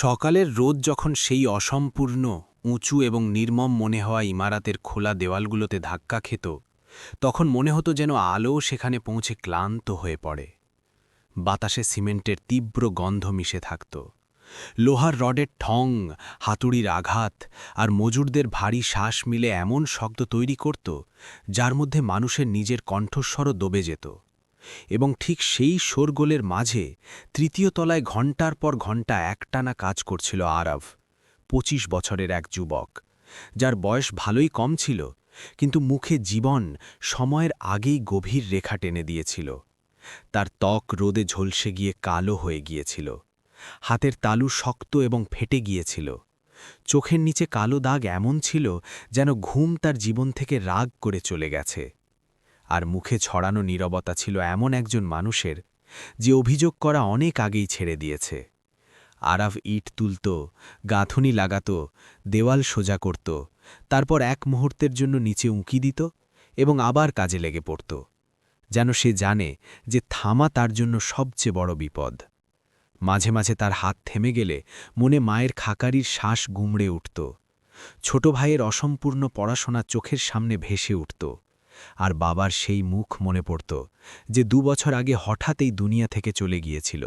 সকালের রোদ যখন সেই অসম্পূর্ণ, উঁচু এবং নির্মম মনে হওয়া ইমারাতের খোলা দেওয়ালগুলোতে ধাক্কা খেত, তখন মনে হতো যেন আলো সেখানে পৌঁছে ক্লান্ত হয়ে পড়ে। বাতাসে সিমেন্টের তীব্র গন্ধ মিশে থাকত। লোহার রডের ঠং, হাতুড়ির আঘাত আর মজুরদের ভারী শ্বাস মিলে এমন শব্দ তৈরি করত, যার মধ্যে মানুষের নিজের কণ্ঠস্বরও দবে যেত। এবং ঠিক সেই শোরগোলের মাঝে তৃতীয় তলায় ঘণ্টার পর ঘণ্টা একটানা কাজ করছিল আরব পঁচিশ বছরের এক যুবক, যার বয়স ভালোই কম ছিল, কিন্তু মুখে জীবন সময়ের আগেই গভীর রেখা টেনে দিয়েছিল। তার ত্বক রোদে ঝলসে গিয়ে কালো হয়ে গিয়েছিল, হাতের তালু শক্ত এবং ফেটে গিয়েছিল, চোখের নিচে কালো দাগ এমন ছিল যেন ঘুম তার জীবন থেকে রাগ করে চলে গেছে। আর মুখে ছড়ানো নীরবতা ছিল এমন একজন মানুষের, যে অভিযোগ করা অনেক আগেই ছেড়ে দিয়েছে। আরাফ ইট তুলত, গাঁথুনি লাগাত, দেওয়াল সোজা করত, তারপর এক মুহূর্তের জন্য নিচে উঁকি দিত এবং আবার কাজে লেগে পড়ত, যেন সে জানে যে থামা তার জন্য সবচেয়ে বড় বিপদ। মাঝে মাঝে তার হাত থেমে গেলে মনে মায়ের খাকারির শ্বাস গুমড়ে উঠত। ছোট ভাইয়ের অসম্পূর্ণ পড়াশোনা চোখের সামনে ভেসে উঠত। আর বাবার সেই মুখ মনে পড়ত যে দু বছর আগে হঠাৎ এই দুনিয়া থেকে চলে গিয়েছিল।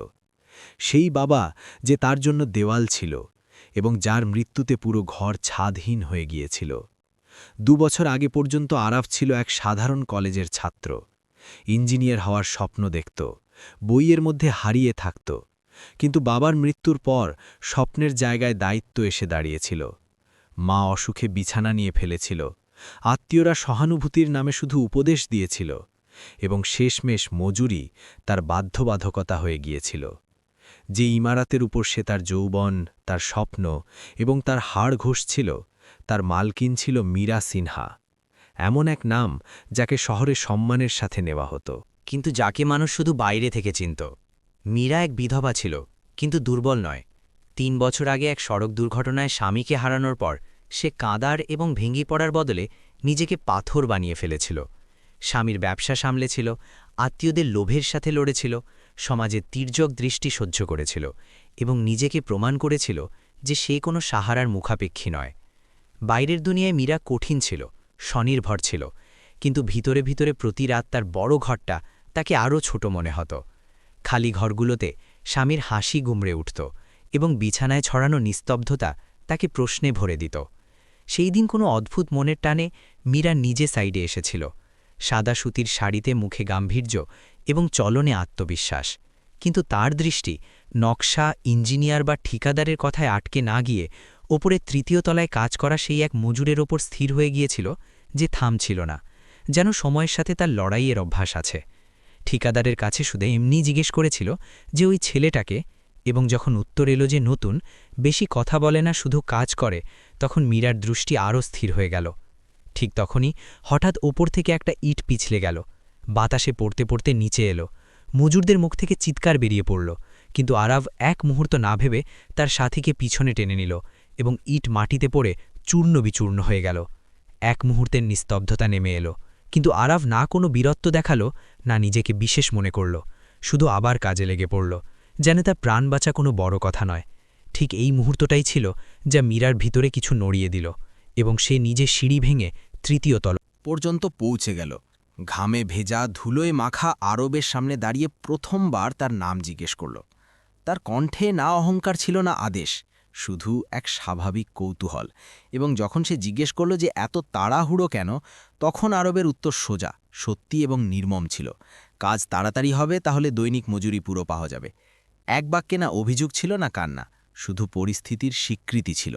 সেই বাবা যে তার জন্য দেওয়াল ছিল এবং যার মৃত্যুতে পুরো ঘর ছাদহীন হয়ে গিয়েছিল। দু বছর আগে পর্যন্ত আরাফ ছিল এক সাধারণ কলেজের ছাত্র। ইঞ্জিনিয়ার হওয়ার স্বপ্ন দেখত, বইয়ের মধ্যে হারিয়ে থাকত, কিন্তু বাবার মৃত্যুর পর স্বপ্নের জায়গায় দায়িত্ব এসে দাঁড়িয়েছিল। মা অসুখে বিছানা নিয়ে ফেলেছিল আত্মীয়রা সহানুভূতির নামে শুধু উপদেশ দিয়েছিল এবং শেষমেশ মজুরি তার বাধ্যবাধকতা হয়ে গিয়েছিল। যে ইমারাতের উপর সে তার যৌবন, তার স্বপ্ন এবং তার হাড় ঘষছিল, তার মালকিন ছিল মীরা সিনহা। এমন এক নাম যাকে শহরে সম্মানের সাথে নেওয়া হতো। কিন্তু যাকে মানুষ শুধু বাইরে থেকে চিনত। মীরা এক বিধবা ছিল, কিন্তু দুর্বল নয়। তিন বছর আগে এক সড়ক দুর্ঘটনায় স্বামীকে হারানোর পর সে কাঁদার এবং ভেঙে পড়ার বদলে নিজেকে পাথর বানিয়ে ফেলেছিল। স্বামীর ব্যবসা সামলেছিল, আত্মীয়দের লোভের সাথে লড়েছিল, সমাজে তীর্যক দৃষ্টি সহ্য করেছিল এবং নিজেকে প্রমাণ করেছিল যে সে কোনো সাহারার মুখাপেক্ষী নয়। বাইরের দুনিয়ায় মীরা কঠিন ছিল, স্বনির্ভর ছিল, কিন্তু ভিতরে ভিতরে প্রতি রাত তার বড় ঘরটা তাকে আরও ছোট মনে হতো। খালি ঘরগুলোতে স্বামীর হাসি গুমড়ে উঠত এবং বিছানায় ছড়ানো নিস্তব্ধতা তাকে প্রশ্নে ভরে দিত। সেই দিন কোনো অদ্ভুত মনের টানে মীরা নিজে সাইডে এসেছিল। সাদা সুতির শাড়িতে মুখে গাম্ভীর্য এবং চলনে আত্মবিশ্বাস। কিন্তু তার দৃষ্টি নকশা, ইঞ্জিনিয়ার বা ঠিকাদারের কথায় আটকে না গিয়ে ওপরে তৃতীয় তলায় কাজ করা সেই এক মজুরের ওপর স্থির হয়ে গিয়েছিল যে থামছিল না, যেন সময়ের সাথে তার লড়াইয়ের অভ্যাস আছে। ঠিকাদারের কাছে শুধু এমনি জিজ্ঞেস করেছিল যে ওই ছেলেটাকে এবং যখন উত্তর এলো যে নতুন, বেশি কথা বলে না, শুধু কাজ করে, তখন মীরার দৃষ্টি আরও স্থির হয়ে গেল। ঠিক তখনই হঠাৎ ওপর থেকে একটা ইট পিছলে গেল। বাতাসে পড়তে পড়তে নিচে এলো। মজুরদের মুখ থেকে চিৎকার বেরিয়ে পড়ল। কিন্তু আরাভ এক মুহূর্ত না ভেবে তার সাথীকে পিছনে টেনে নিল এবং ইট মাটিতে পড়ে চূর্ণ বিচূর্ণ হয়ে গেল। এক মুহূর্তের নিস্তব্ধতা নেমে এলো। কিন্তু আরাভ না কোনো বীরত্ব দেখাল, না নিজেকে বিশেষ মনে করল। শুধু আবার কাজে লেগে পড়ল। যেন তার প্রাণ বাঁচা কোনো বড় কথা নয়। ঠিক এই মুহূর্তটাই ছিল যা মীরার ভিতরে কিছু নড়িয়ে দিল এবং সে নিজে সিঁড়ি ভেঙে তৃতীয় তল পর্যন্ত পৌঁছে গেল। ঘামে ভেজা ধুলোয় মাখা আরবের সামনে দাঁড়িয়ে প্রথমবার তার নাম জিজ্ঞেস করল। তার কণ্ঠে না অহংকার ছিল না আদেশ, শুধু এক স্বাভাবিক কৌতূহল। এবং যখন সে জিজ্ঞেস করল যে এত তাড়াহুড়ো কেন, তখন আরবের উত্তর সোজা, সত্যি এবং নির্মম ছিল। কাজ তাড়াতাড়ি হবে, তাহলে দৈনিক মজুরি পুরো পাওয়া যাবে। এক বাক্যে না অভিযোগ ছিল না কান্না, শুধু পরিস্থিতির স্বীকৃতি ছিল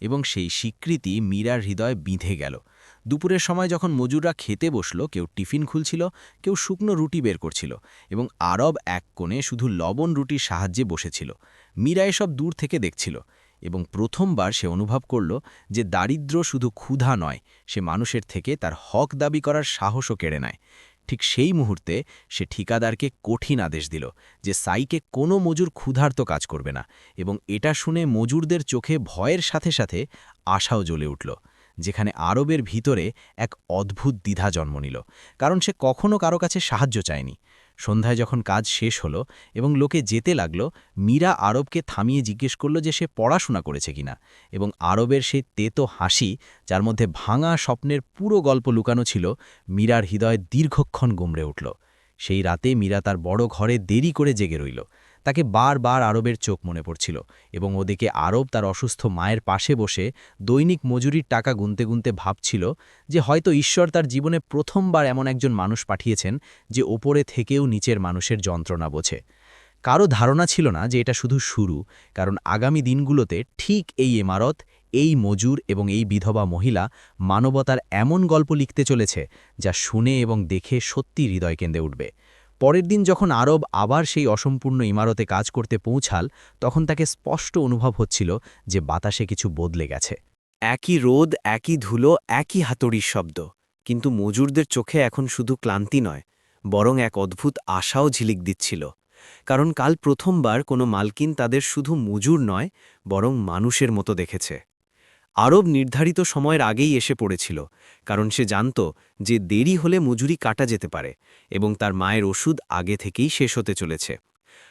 এবং সেই স্বীকৃতি মীরার হৃদয়ে বিঁধে গেল। দুপুরের সময় যখন মজুররা খেতে বসল, কেউ টিফিন খুলছিল, কেউ শুকনো রুটি বের করছিল এবং আরব এক কোণে শুধু লবণ রুটির সাহায্যে বসেছিল। মীরা এসব দূর থেকে দেখছিল এবং প্রথমবার সে অনুভব করল যে দারিদ্র শুধু ক্ষুধা নয়, সে মানুষের থেকে তার হক দাবি করার সাহসও কেড়ে নেয়। ঠিক সেই মুহূর্তে সে ঠিকাদারকে কঠিন আদেশ দিল যে সাইকে কোনো মজুর ক্ষুধার্ত কাজ করবে না এবং এটা শুনে মজুরদের চোখে ভয়ের সাথে সাথে আশাও জ্বলে উঠল, যেখানে আরবের ভিতরে এক অদ্ভুত দ্বিধা জন্ম নিল, কারণ সে কখনও কারও কাছে সাহায্য চায়নি। সন্ধ্যায় যখন কাজ শেষ হলো এবং লোকে যেতে লাগল, মীরা আরবকে থামিয়ে জিজ্ঞেস করল যে সে পড়াশোনা করেছে কিনা এবং আরবের সেই তেতো হাসি, যার মধ্যে ভাঙা স্বপ্নের পুরো গল্প লুকানো ছিল, মীরার হৃদয় দীর্ঘক্ষণ গুমড়ে উঠল। সেই রাতে মীরা তার বড় ঘরে দেরি করে জেগে রইল। তাকে বারবার আরবের চোখ মনে পড়ছিল এবং ওদিকে আরব তার অসুস্থ মায়ের পাশে বসে দৈনিক মজুরির টাকা গুনতে গুনতে ভাবছিল যে হয়তো ঈশ্বর তার জীবনে প্রথমবার এমন একজন মানুষ পাঠিয়েছেন যে ওপরে থেকেও নিচের মানুষের যন্ত্রণা বোঝে। কারও ধারণা ছিল না যে এটা শুধু শুরু, কারণ আগামী দিনগুলোতে ঠিক এই ইমারত, এই মজুর এবং এই বিধবা মহিলা মানবতার এমন গল্প লিখতে চলেছে যা শুনে এবং দেখে সত্যি হৃদয় কেন্দ্রে উঠবে। পরের দিন যখন আরব আবার সেই অসম্পূর্ণ ইমারতে কাজ করতে পৌঁছাল, তখন তাকে স্পষ্ট অনুভব হচ্ছিল যে বাতাসে কিছু বদলে গেছে। একই রোদ, একই ধুলো, একই হাতড়ির শব্দ। কিন্তু মজুরদের চোখে এখন শুধু ক্লান্তি নয়, বরং এক অদ্ভুত আশাও ঝিলিক দিচ্ছিল। কারণ কাল প্রথমবার কোনো মালকিন তাদের শুধু মজুর নয়, বরং মানুষের মতো দেখেছে। আরব নির্ধারিত সময়ের আগেই এসে পড়েছিল, কারণ সে জানত যে দেরি হলে মজুরি কাটা যেতে পারে এবং তার মায়ের ওষুধ আগে থেকেই শেষ হতে চলেছে।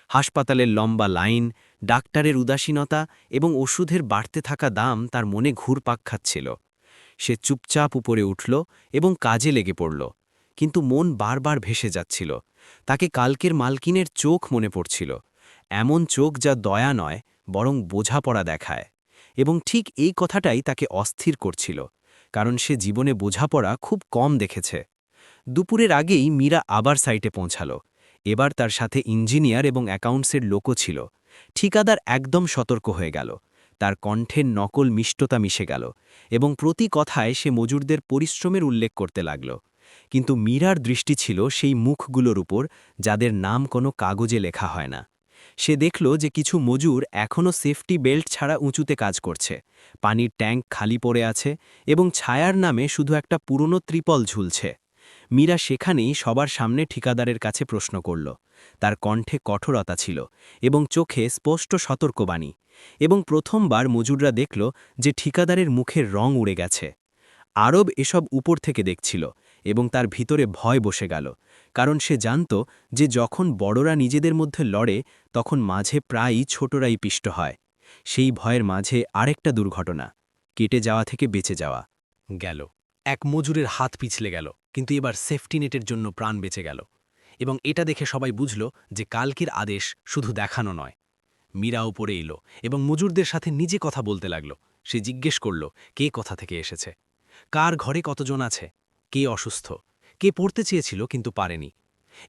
হাসপাতালের লম্বা লাইন, ডাক্তারের উদাসীনতা এবং ওষুধের বাড়তে থাকা দাম তার মনে ঘুরপাক খাচ্ছিল। সে চুপচাপ উপরে উঠল এবং কাজে লেগে পড়ল, কিন্তু মন বারবার ভেসে যাচ্ছিল। তাকে কালকের মালকিনের চোখ মনে পড়ছিল, এমন চোখ যা দয়া নয়, বরং বোঝাপড়া দেখায়। এবং ঠিক এই কথাটাই তাকে অস্থির করছিল, কারণ সে জীবনে বোঝাপড়া খুব কম দেখেছে। দুপুরের আগেই মীরা আবার সাইটে পৌঁছাল। এবার তার সাথে ইঞ্জিনিয়ার এবং অ্যাকাউন্টসের লোকও ছিল। ঠিকাদার একদম সতর্ক হয়ে গেল। তার কণ্ঠের নকল মিষ্টতা মিশে গেল এবং প্রতি কথায় সে মজুরদের পরিশ্রমের উল্লেখ করতে লাগল। কিন্তু মীরার দৃষ্টি ছিল সেই মুখগুলোর উপর, যাদের নাম কোনো কাগজে লেখা হয় না। সে দেখল যে কিছু মজুর এখনও সেফটি বেল্ট ছাড়া উঁচুতে কাজ করছে। পানির ট্যাঙ্ক খালি পড়ে আছে এবং ছায়ার নামে শুধু একটা পুরনো ত্রিপল ঝুলছে। মীরা সেখানেই সবার সামনে ঠিকাদারের কাছে প্রশ্ন করল। তার কণ্ঠে কঠোরতা ছিল এবং চোখে স্পষ্ট সতর্কবাণী এবং প্রথমবার মজুররা দেখল যে ঠিকাদারের মুখের রং উড়ে গেছে। আরব এসব উপর থেকে দেখছিল এবং তার ভিতরে ভয় বসে গেল, কারণ সে জানত যে যখন বড়রা নিজেদের মধ্যে লড়ে, তখন মাঝে প্রায়ই ছোটরাই পিষ্ট হয়। সেই ভয়ের মাঝে আরেকটা দুর্ঘটনা, কেটে যাওয়া থেকে বেঁচে যাওয়া গেল। এক মজুরের হাত পিছলে গেল, কিন্তু এবার সেফটি নেটের জন্য প্রাণ বেঁচে গেল। এবং এটা দেখে সবাই বুঝল যে কালকের আদেশ শুধু দেখানো নয়। মীরা উপরে এলো এবং মজুরদের সাথে নিজে কথা বলতে লাগল। সে জিজ্ঞেস করল, কে কথা থেকে এসেছে? কার ঘরে কতজন আছে? কে অসুস্থ, কে পড়তে চেয়েছিল কিন্তু পারেনি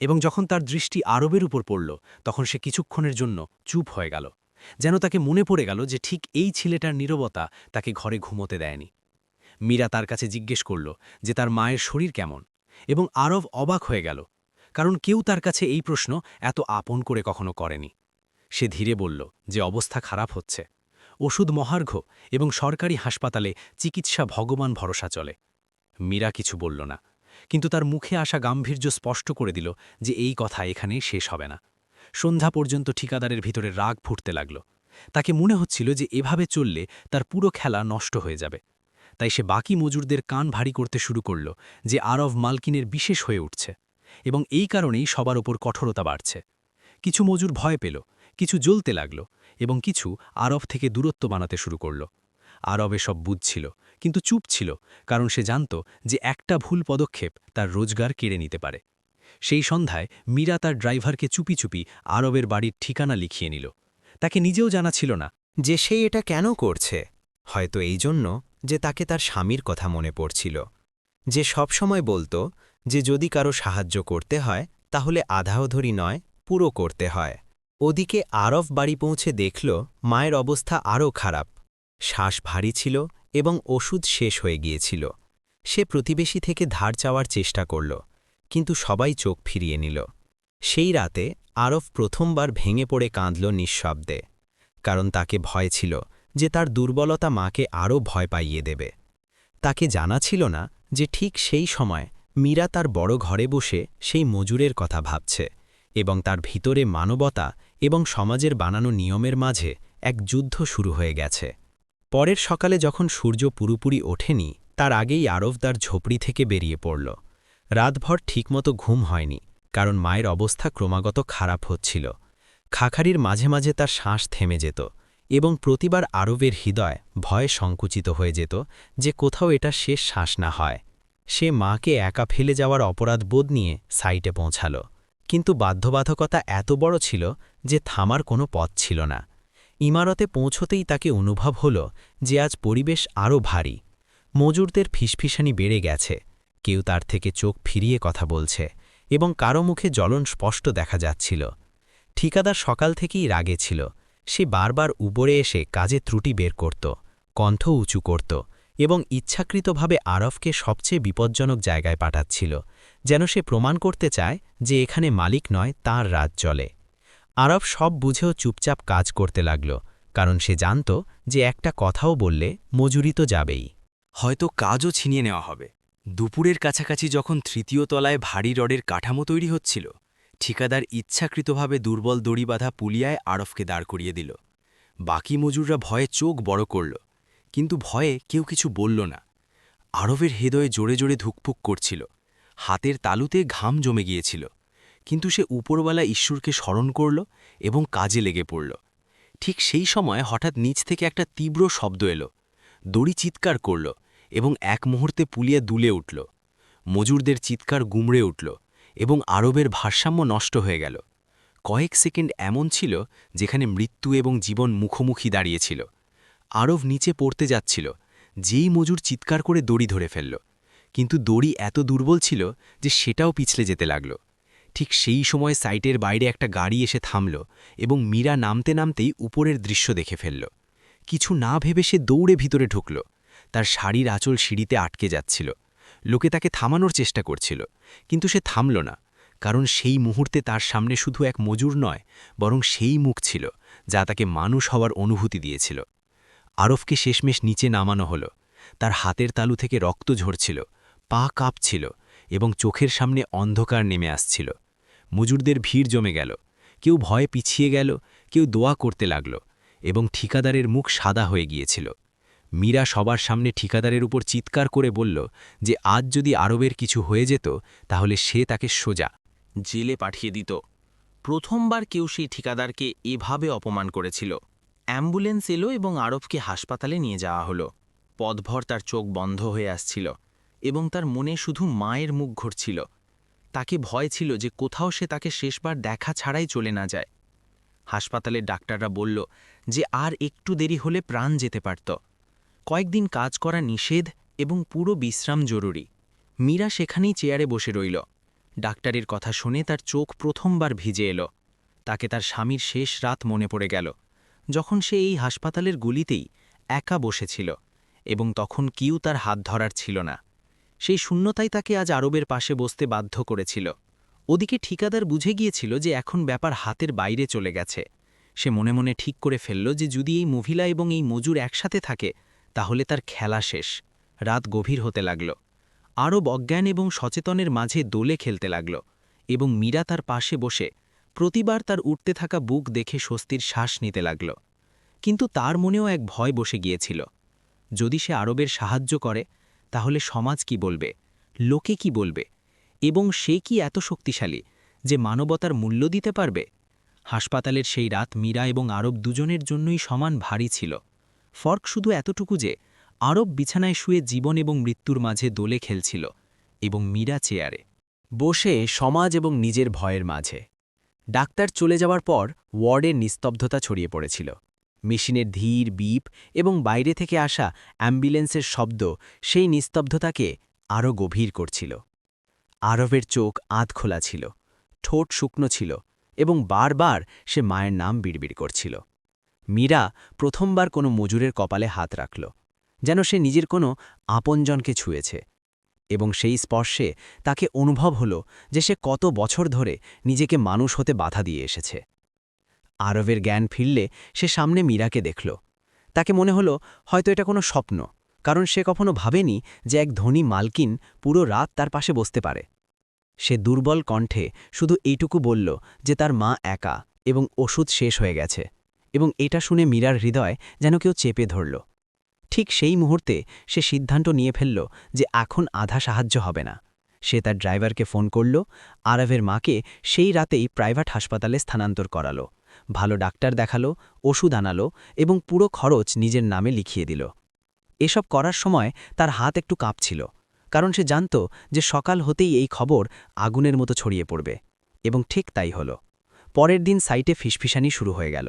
এবং যখন তার দৃষ্টি আরবের উপর পড়ল, তখন সে কিছুক্ষণের জন্য চুপ হয়ে গেল, যেন তাকে মনে পড়ে গেল যে ঠিক এই ছেলেটার নীরবতা তাকে ঘরে ঘুমোতে দেয়নি। মীরা তার কাছে জিজ্ঞেস করল যে তার মায়ের শরীর কেমন এবং আরব অবাক হয়ে গেল, কারণ কেউ তার কাছে এই প্রশ্ন এত আপন করে কখনো করেনি। সে ধীরে বলল যে অবস্থা খারাপ হচ্ছে, ওষুধ মহার্ঘ এবং সরকারি হাসপাতালে চিকিৎসা ভগবান ভরসা চলে। মীরা কিছু বলল না, কিন্তু তার মুখে আসা গাম্ভীর্য স্পষ্ট করে দিল যে এই কথা এখানে শেষ হবে না। সন্ধ্যা পর্যন্ত ঠিকাদারের ভিতরে রাগ ফুটতে লাগল। তাকে মনে হচ্ছিল যে এভাবে চললে তার পুরো খেলা নষ্ট হয়ে যাবে। তাই সে বাকি মজুরদের কান ভারী করতে শুরু করল যে আরব মালকিনের বিশেষ হয়ে উঠছে এবং এই কারণেই সবার ওপর কঠোরতা বাড়ছে। কিছু মজুর ভয় পেল, কিছু জ্বলতে লাগল এবং কিছু আরব থেকে দূরত্ব বানাতে শুরু করল। আরব এসব বুঝছিল কিন্তু চুপ ছিল, কারণ সে জানত যে একটা ভুল পদক্ষেপ তার রোজগার কেড়ে নিতে পারে। সেই সন্ধ্যায় মীরা তার ড্রাইভারকে চুপি চুপি আরবের বাড়ির ঠিকানা লিখিয়ে নিল। তাকে নিজেও জানা ছিল না যে সে এটা কেন করছে। হয়তো এই জন্য যে তাকে তার স্বামীর কথা মনে পড়ছিল। যে সবসময় বলতো যে যদি কারও সাহায্য করতে হয়, তাহলে আধাওধরি নয়, পুরো করতে হয়। ওদিকে আরব বাড়ি পৌঁছে দেখল, মায়ের অবস্থা আরও খারাপ। শ্বাস ভারী ছিল এবং ওষুধ শেষ হয়ে গিয়েছিল। সে প্রতিবেশী থেকে ধার চাওয়ার চেষ্টা করল, কিন্তু সবাই চোখ ফিরিয়ে নিল। সেই রাতে আরফ প্রথমবার ভেঙে পড়ে কাঁদল নিঃশব্দে, কারণ তাকে ভয় ছিল যে তার দুর্বলতা মাকে আরও ভয় পাইয়ে দেবে। তাকে জানা ছিল না যে ঠিক সেই সময় মীরা তার বড় ঘরে বসে সেই মজুরের কথা ভাবছে এবং তার ভিতরে মানবতা এবং সমাজের বানানো নিয়মের মাঝে এক যুদ্ধ শুরু হয়ে গেছে। পরের সকালে যখন সূর্য পুরোপুরি ওঠেনি, তার আগেই আরবদার ঝোপড়ি থেকে বেরিয়ে পড়ল। রাতভর ঠিকমতো ঘুম হয়নি, কারণ মায়ের অবস্থা ক্রমাগত খারাপ হচ্ছিল। খাখারির মাঝে মাঝে তার শ্বাস থেমে যেত এবং প্রতিবার আরবের হৃদয় ভয়ে সংকুচিত হয়ে যেত যে কোথাও এটা শেষ শ্বাস না হয়। সে মাকে একা ফেলে যাওয়ার অপরাধ বোধ নিয়ে সাইটে পৌঁছাল। কিন্তু বাধ্যবাধকতা এত বড় ছিল যে থামার কোনো পথ ছিল না। ইমারতে পৌঁছতেই তাকে অনুভব হল যে আজ পরিবেশ আরও ভারী। মজুরদের ফিসফিসানি বেড়ে গেছে। কেউ তার থেকে চোখ ফিরিয়ে কথা বলছে এবং কারও মুখে জ্বলন স্পষ্ট দেখা যাচ্ছিল। ঠিকাদার সকাল থেকেই রাগে ছিল। সে বারবার উপরে এসে কাজে ত্রুটি বের করত, কণ্ঠ উঁচু করত এবং ইচ্ছাকৃতভাবে আরফকে সবচেয়ে বিপজ্জনক জায়গায় পাঠাচ্ছিল, যেন সে প্রমাণ করতে চায় যে এখানে মালিক নয়, তার রাজ চলে আরব সব বুঝেও চুপচাপ কাজ করতে লাগল, কারণ সে জানত যে একটা কথাও বললে মজুরি তো যাবেই। হয়তো কাজও ছিনিয়ে নেওয়া হবে। দুপুরের কাছাকাছি যখন তৃতীয় তলায় ভারী রডের কাঠামো তৈরি হচ্ছিল, ঠিকাদার ইচ্ছাকৃতভাবে দুর্বল দড়ি বাঁধা পুলিয়ায় আরফকে দাঁড় করিয়ে দিল। বাকি মজুররা ভয়ে চোখ বড় করল, কিন্তু ভয়ে কেউ কিছু বলল না। আরবের হৃদয়ে জোরে জোরে ধুকপুক করছিল, হাতের তালুতে ঘাম জমে গিয়েছিল। কিন্তু সে উপরওয়ালা ঈশ্বরকে স্মরণ করল এবং কাজে লেগে পড়ল। ঠিক সেই সময় হঠাৎ নিচ থেকে একটা তীব্র শব্দ এলো। দড়ি চিৎকার করল এবং এক মুহূর্তে পুলিয়া দুলে উঠল। মজুরদের চিৎকার গুমড়ে উঠল এবং আরবের ভারসাম্য নষ্ট হয়ে গেল। কয়েক সেকেন্ড এমন ছিল যেখানে মৃত্যু এবং জীবন মুখোমুখি দাঁড়িয়েছিল। আরব নিচে পড়তে যাচ্ছিল, যেই মজুর চিৎকার করে দড়ি ধরে ফেলল। কিন্তু দড়ি এত দুর্বল ছিল যে সেটাও পিছলে যেতে লাগল। ঠিক সেই সময় সাইটের বাইরে একটা গাড়ি এসে থামল এবং মীরা নামতে নামতেই উপরের দৃশ্য দেখে ফেলল। কিছু না ভেবে সে দৌড়ে ভিতরে ঢুকল। তার শাড়ির আঁচল সিঁড়িতে আটকে যাচ্ছিল। লোকে তাকে থামানোর চেষ্টা করছিল, কিন্তু সে থামল না, কারণ সেই মুহূর্তে তার সামনে শুধু এক মজুর নয়, বরং সেই মুখ ছিল, যা তাকে মানুষ হওয়ার অনুভূতি দিয়েছিল। আরফকে শেষমেশ নিচে নামানো হলো। তার হাতের তালু থেকে রক্ত ঝরছিল, পা কাঁপছিল এবং চোখের সামনে অন্ধকার নেমে আসছিল। মজুরদের ভিড় জমে গেল। কেউ ভয়ে পিছিয়ে গেল, কেউ দোয়া করতে লাগল এবং ঠিকাদারের মুখ সাদা হয়ে গিয়েছিল। মীরা সবার সামনে ঠিকাদারের উপর চিৎকার করে বলল যে, আজ যদি আরবের কিছু হয়ে যেত, তাহলে সে তাকে সোজা জেলে পাঠিয়ে দিত। প্রথমবার কেউ সেই ঠিকাদারকে এভাবে অপমান করেছিল। অ্যাম্বুলেন্স এলো এবং আরবকে হাসপাতালে নিয়ে যাওয়া হলো। পদভর তার চোখ বন্ধ হয়ে আসছিল এবং তার মনে শুধু মায়ের মুখ ঘুরছিল। তাকে ভয় ছিল যে কোথাও সে তাকে শেষবার দেখা ছাড়াই চলে না যায়। হাসপাতালের ডাক্তাররা বলল যে আর একটু দেরি হলে প্রাণ যেতে পারত। কয়েকদিন কাজ করা নিষেধ এবং পুরো বিশ্রাম জরুরি। মীরা সেখানেই চেয়ারে বসে রইল। ডাক্তারের কথা শুনে তার চোখ প্রথমবার ভিজে এলো। তাকে তার স্বামীর শেষ রাত মনে পড়ে গেল, যখন সে এই হাসপাতালের গুলিতেই একা বসেছিল এবং তখন কিউ তার হাত ধরার ছিল না। সেই শূন্যতাই তাকে আজ আরবের পাশে বসতে বাধ্য করেছিল। ওদিকে ঠিকাদার বুঝে গিয়েছিল যে এখন ব্যাপার হাতের বাইরে চলে গেছে। সে মনে মনে ঠিক করে ফেলল যে যদি এই মহিলা এবং এই মজুর একসাথে থাকে, তাহলে তার খেলা শেষ। রাত গভীর হতে লাগল। আরব অজ্ঞান এবং সচেতনের মাঝে দোলে খেলতে লাগল এবং মীরা তার পাশে বসে প্রতিবার তার উঠতে থাকা বুক দেখে স্বস্তির শ্বাস নিতে লাগল। কিন্তু তার মনেও এক ভয় বসে গিয়েছিল। যদি সে আরবের সাহায্য করে তাহলে সমাজ কি বলবে? লোকে কি বলবে? এবং সে কি এত শক্তিশালী যে মানবতার মূল্য দিতে পারবে? হাসপাতালের সেই রাত মীরা এবং আরব দুজনের জন্যই সমান ভারী ছিল। ফর্ক শুধু এতটুকু যে আরব বিছানায় শুয়ে জীবন এবং মৃত্যুর মাঝে দোলে খেলছিল এবং মীরা চেয়ারে বসে সমাজ এবং নিজের ভয়ের মাঝে। ডাক্তার চলে যাওয়ার পর ওয়ার্ডের নিস্তব্ধতা ছড়িয়ে পড়েছিল। মেশিনের ধীর বিপ এবং বাইরে থেকে আসা অ্যাম্বুলেন্সের শব্দ সেই নিস্তব্ধতাকে আরও গভীর করছিল। আরবের চোখ আধ খোলা ছিল, ঠোঁট শুকনো ছিল এবং বারবার সে মায়ের নাম বিড়বিড় করছিল। মীরা প্রথমবার কোনো মজুরের কপালে হাত রাখল, যেন সে নিজের কোনো আপনজনকে ছুঁয়েছে এবং সেই স্পর্শে তাকে অনুভব হল যে সে কত বছর ধরে নিজেকে মানুষ হতে বাধা দিয়ে এসেছে। আরবের জ্ঞান ফিরলে সে সামনে মীরাকে দেখল। তাকে মনে হলো হয়তো এটা কোনো স্বপ্ন, কারণ সে কখনো ভাবেনি যে এক ধনী মালকিন পুরো রাত তার পাশে বসতে পারে। সে দুর্বল কণ্ঠে শুধু এইটুকু বলল যে তার মা একা এবং ওষুধ শেষ হয়ে গেছে এবং এটা শুনে মীরার হৃদয় যেন কেউ চেপে ধরল। ঠিক সেই মুহূর্তে সে সিদ্ধান্ত নিয়ে ফেলল যে এখন আধা সাহায্য হবে না। সে তার ড্রাইভারকে ফোন করল, আরবের মাকে সেই রাতেই প্রাইভেট হাসপাতালে স্থানান্তর করালো। ভালো ডাক্তার দেখাল, ওষুধ আনালো এবং পুরো খরচ নিজের নামে লিখিয়ে দিল। এসব করার সময় তার হাত একটু কাঁপছিল, কারণ সে জানত যে সকাল হতেই এই খবর আগুনের মতো ছড়িয়ে পড়বে এবং ঠিক তাই হল। পরের দিন সাইটে ফিসফিসানি শুরু হয়ে গেল।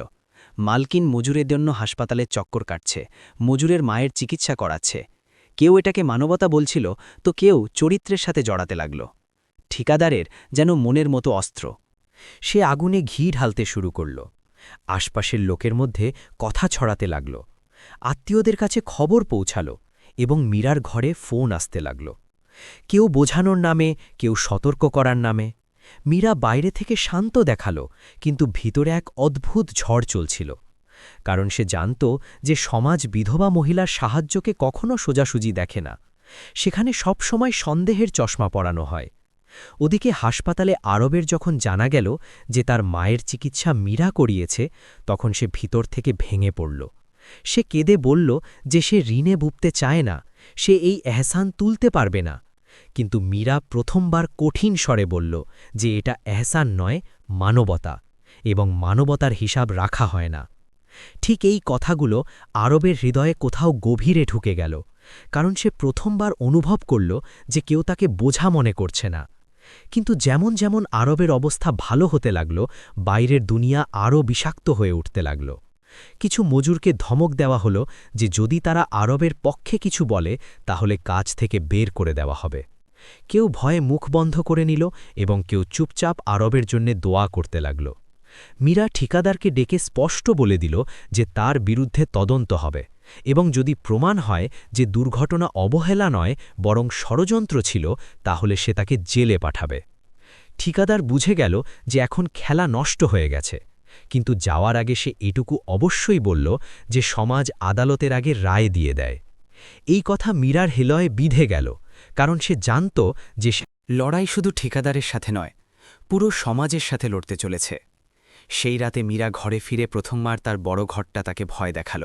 মালকিন মজুরের জন্য হাসপাতালে চক্কর কাটছে, মজুরের মায়ের চিকিৎসা করাচ্ছে। কেউ এটাকে মানবতা বলছিল, তো কেউ চরিত্রের সাথে জড়াতে লাগল। ঠিকাদারের যেন মনের মতো অস্ত্র। সে আগুনে ঘি ঢালতে শুরু করল। আশপাশের লোকের মধ্যে কথা ছড়াতে লাগল। আত্মীয়দের কাছে খবর পৌঁছাল এবং মীরার ঘরে ফোন আসতে লাগল। কেউ বোঝানোর নামে, কেউ সতর্ক করার নামে। মীরা বাইরে থেকে শান্ত দেখাল, কিন্তু ভিতরে এক অদ্ভুত ঝড় চলছিল। কারণ সে জানত যে সমাজ বিধবা মহিলার সাহায্যকে কখনো সোজাসুজি দেখে না। সেখানে সবসময় সন্দেহের চশমা পরানো হয়। ওদিকে হাসপাতালে আরবের যখন জানা গেল যে তার মায়ের চিকিৎসা মীরা করিয়েছে, তখন সে ভিতর থেকে ভেঙে পড়ল। সে কেঁদে বলল যে সে ঋণে বুবতে চায় না, সে এই এহসান তুলতে পারবে না। কিন্তু মীরা প্রথমবার কঠিন স্বরে বলল যে এটা এহসান নয়, মানবতা, এবং মানবতার হিসাব রাখা হয় না। ঠিক এই কথাগুলো আরবের হৃদয়ে কোথাও গভীরে ঢুকে গেল, কারণ সে প্রথমবার অনুভব করল যে কেউ তাকে বোঝা মনে করছে না। কিন্তু যেমন যেমন আরবের অবস্থা ভালো হতে লাগল, বাইরের দুনিয়া আরও বিষাক্ত হয়ে উঠতে লাগল। কিছু মজুরকে ধমক দেওয়া হলো যে যদি তারা আরবের পক্ষে কিছু বলে, তাহলে কাজ থেকে বের করে দেওয়া হবে। কেউ ভয়ে মুখ বন্ধ করে নিল এবং কেউ চুপচাপ আরবের জন্যে দোয়া করতে লাগল। মীরা ঠিকাদারকে ডেকে স্পষ্ট বলে দিল যে তার বিরুদ্ধে তদন্ত হবে। এবং যদি প্রমাণ হয় যে দুর্ঘটনা অবহেলা নয়, বরং ষড়যন্ত্র ছিল, তাহলে সে তাকে জেলে পাঠাবে। ঠিকাদার বুঝে গেল যে এখন খেলা নষ্ট হয়ে গেছে। কিন্তু যাওয়ার আগে সে এটুকু অবশ্যই বলল যে সমাজ আদালতের আগে রায় দিয়ে দেয়। এই কথা মীরার হেলয়ে বিধে গেল, কারণ সে জানত যে লড়াই শুধু ঠিকাদারের সাথে নয়, পুরো সমাজের সাথে লড়তে চলেছে। সেই রাতে মীরা ঘরে ফিরে প্রথমবার তার বড় ঘরটা তাকে ভয় দেখাল।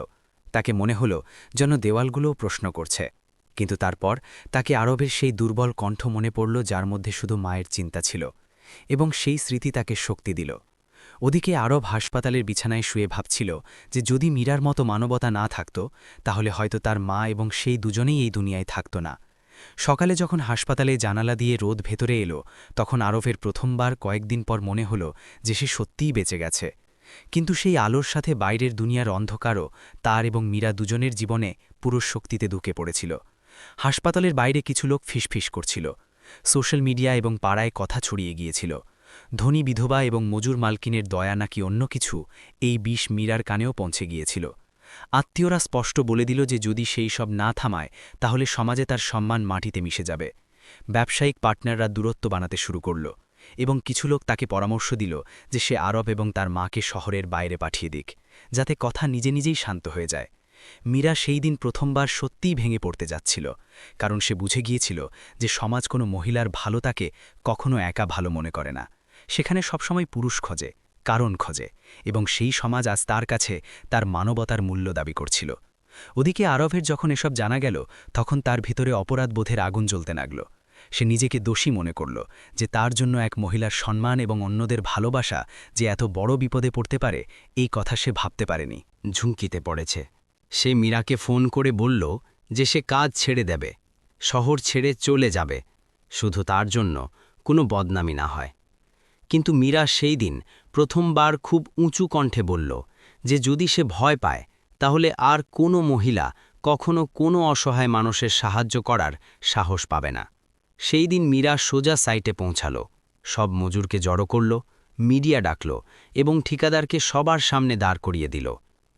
তাকে মনে হল যেন দেওয়ালগুলোও প্রশ্ন করছে। কিন্তু তারপর তাকে আরবের সেই দুর্বল কণ্ঠ মনে পড়ল যার মধ্যে শুধু মায়ের চিন্তা ছিল এবং সেই স্মৃতি তাকে শক্তি দিল। ওদিকে আরব হাসপাতালের বিছানায় শুয়ে ভাবছিল যে যদি মীরার মতো মানবতা না থাকত, তাহলে হয়তো তার মা এবং সেই দুজনেই এই দুনিয়ায় থাকত না। সকালে যখন হাসপাতালে জানালা দিয়ে রোদ ভেতরে এলো, তখন আরবের প্রথমবার কয়েকদিন পর মনে হল যে সে সত্যিই বেঁচে গেছে। কিন্তু সেই আলোর সাথে বাইরের দুনিয়ার অন্ধকারও তার এবং মীরা দুজনের জীবনে পুরো শক্তিতে দুকে পড়েছিল। হাসপাতালের বাইরে কিছু লোক ফিসফিস করছিল। সোশ্যাল মিডিয়া এবং পাড়ায় কথা ছড়িয়ে গিয়েছিল। ধনী বিধবা এবং মজুর মালকিনের দয়া নাকি অন্য কিছু এই বিষ মীরার কানেও পৌঁছে গিয়েছিল। আত্মীয়রা স্পষ্ট বলে দিল যে যদি সেই সব না থামায়, তাহলে সমাজে তার সম্মান মাটিতে মিশে যাবে। ব্যবসায়িক পার্টনাররা দূরত্ব বানাতে শুরু করল। এবং কিছু লোক তাকে পরামর্শ দিল যে সে আরব এবং তার মাকে শহরের বাইরে পাঠিয়ে দিক, যাতে কথা নিজে নিজেই শান্ত হয়ে যায়। মীরা সেই দিন প্রথমবার সত্যিই ভেঙে পড়তে যাচ্ছিল, কারণ সে বুঝে গিয়েছিল যে সমাজ কোনো মহিলার ভালো তাকে কখনো একা ভালো মনে করে না। সেখানে সবসময় পুরুষ খোঁজে, কারণ খোঁজে, এবং সেই সমাজ আজ তার কাছে তার মানবতার মূল্য দাবি করছিল। ওদিকে আরবের যখন এসব জানা গেল, তখন তার ভিতরে অপরাধবোধের আগুন জ্বলতে লাগল। সে নিজেকে দোষী মনে করল যে তার জন্য এক মহিলার সম্মান এবং অন্যদের ভালোবাসা যে এত বড় বিপদে পড়তে পারে, এই কথা সে ভাবতে পারেনি। ঝুঁকিতে পড়েছে। সে মীরাকে ফোন করে বলল যে সে কাজ ছেড়ে দেবে, শহর ছেড়ে চলে যাবে, শুধু তার জন্য, কোনো বদনামি না হয়। কিন্তু মীরা সেই দিন প্রথমবার খুব উঁচু কণ্ঠে বলল যে যদি সে ভয় পায়, তাহলে আর কোনো মহিলা কখনো কোনো অসহায় মানুষের সাহায্য করার সাহস পাবে না। সেই দিন মীরা সোজা সাইটে পৌঁছাল। সব মজুরকে জড়ো করল, মিডিয়া ডাকল এবং ঠিকাদারকে সবার সামনে দাঁড় করিয়ে দিল।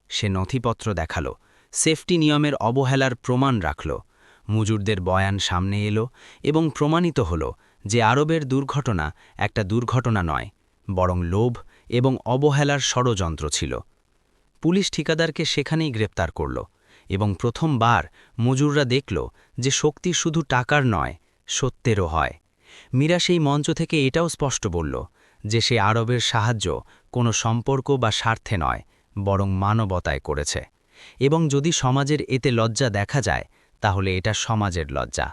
সে নথিপত্র দেখাল, সেফটি নিয়মের অবহেলার প্রমাণ রাখল। মজুরদের বয়ান সামনে এলো এবং প্রমাণিত হল যে আরবের দুর্ঘটনা একটা দুর্ঘটনা নয়, বরং লোভ এবং অবহেলার ষড়যন্ত্র ছিল। পুলিশ ঠিকাদারকে সেখানেই গ্রেপ্তার করল এবং প্রথমবার মজুররা দেখল যে শক্তি শুধু টাকার নয় সত্যেরও হয়। মীরা সেই মঞ্চ থেকে এটাও স্পষ্ট বলল যে সে আরবের সাহায্য কোনো সম্পর্ক বা স্বার্থে নয়, বরং মানবতায় করেছে। এবং যদি সমাজের এতে লজ্জা দেখা যায়, তাহলে এটা সমাজের লজ্জা,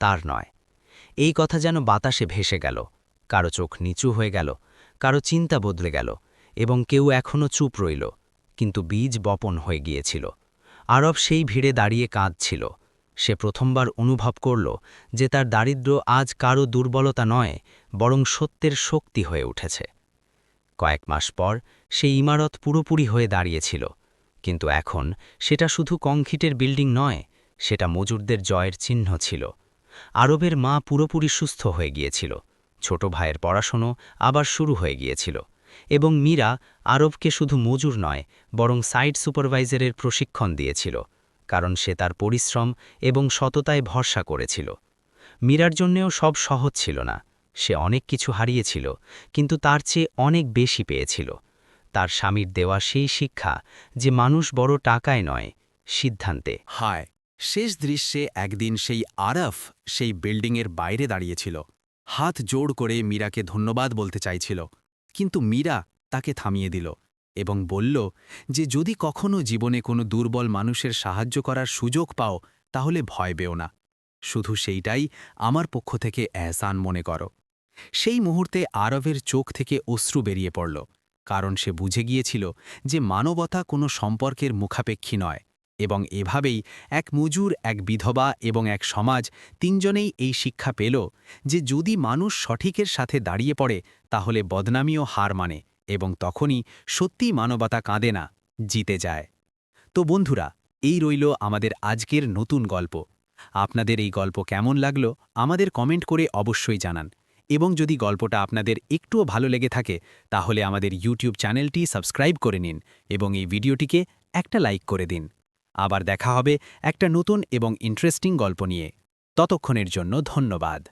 তার নয়। এই কথা যেন বাতাসে ভেসে গেল, কারও চোখ নিচু হয়ে গেল, কারও চিন্তা বদলে গেল, এবং কেউ এখনও চুপ রইল, কিন্তু বীজ বপন হয়ে গিয়েছিল। আরব সেই ভিড়ে দাঁড়িয়ে কাঁদছিল। সে প্রথমবার অনুভব করল যে তার দারিদ্র্য আজ কারও দুর্বলতা নয়, বরং সত্যের শক্তি হয়ে উঠেছে। কয়েক মাস পর সেই ইমারত পুরোপুরি হয়ে দাঁড়িয়েছিল, কিন্তু এখন সেটা শুধু কংক্রিটের বিল্ডিং নয়, সেটা মজুরদের জয়ের চিহ্ন ছিল। আরবের মা পুরোপুরি সুস্থ হয়ে গিয়েছিল, ছোট ভাইয়ের পড়াশোনা আবার শুরু হয়ে গিয়েছিল, এবং মীরা আরবকে শুধু মজুর নয়, বরং সাইট সুপারভাইজারের প্রশিক্ষণ দিয়েছিল। কারণ সে তার পরিশ্রম এবং সততায় ভরসা করেছিল। মীরার জন্যেও সব সহজ ছিল না। সে অনেক কিছু হারিয়েছিল, কিন্তু তার চেয়ে অনেক বেশি পেয়েছিল। তার স্বামীর দেওয়া সেই শিক্ষা যে মানুষ বড় টাকায় নয়, সিদ্ধান্তে। হায়, শেষ দৃশ্যে একদিন সেই আরফ সেই বিল্ডিংয়ের বাইরে দাঁড়িয়েছিল। হাত জোড় করে মীরাকে ধন্যবাদ বলতে চাইছিল, কিন্তু মীরা তাকে থামিয়ে দিল। এবং বলল যে, যদি কখনো জীবনে কোনো দুর্বল মানুষের সাহায্য করার সুযোগ পাও, তাহলে ভয় পেও না। শুধু সেইটাই আমার পক্ষ থেকে এহসান মনে করো। সেই মুহূর্তে আরবের চোখ থেকে অশ্রু বেরিয়ে পড়ল, কারণ সে বুঝে গিয়েছিল যে, মানবতা কোনো সম্পর্কের মুখাপেক্ষী নয় এবং এভাবেই এক মজুর, এক বিধবা এবং এক সমাজ তিনজনেই এই শিক্ষা পেল যে, যদি মানুষ সঠিকের সাথে দাঁড়িয়ে পড়ে, তাহলে বদনামিও হার মানে। এবং তখনই সত্যি মানবতা কাঁদে না, জিতে যায়। তো বন্ধুরা, এই রইল আমাদের আজকের নতুন গল্প। আপনাদের এই গল্প কেমন লাগল আমাদের কমেন্ট করে অবশ্যই জানান। এবং যদি গল্পটা আপনাদের একটুও ভালো লেগে থাকে, তাহলে আমাদের ইউটিউব চ্যানেলটি সাবস্ক্রাইব করে নিন এবং এই ভিডিওটিকে একটা লাইক করে দিন। আবার দেখা হবে একটা নতুন এবং ইন্টারেস্টিং গল্প নিয়ে। ততক্ষণের জন্য ধন্যবাদ।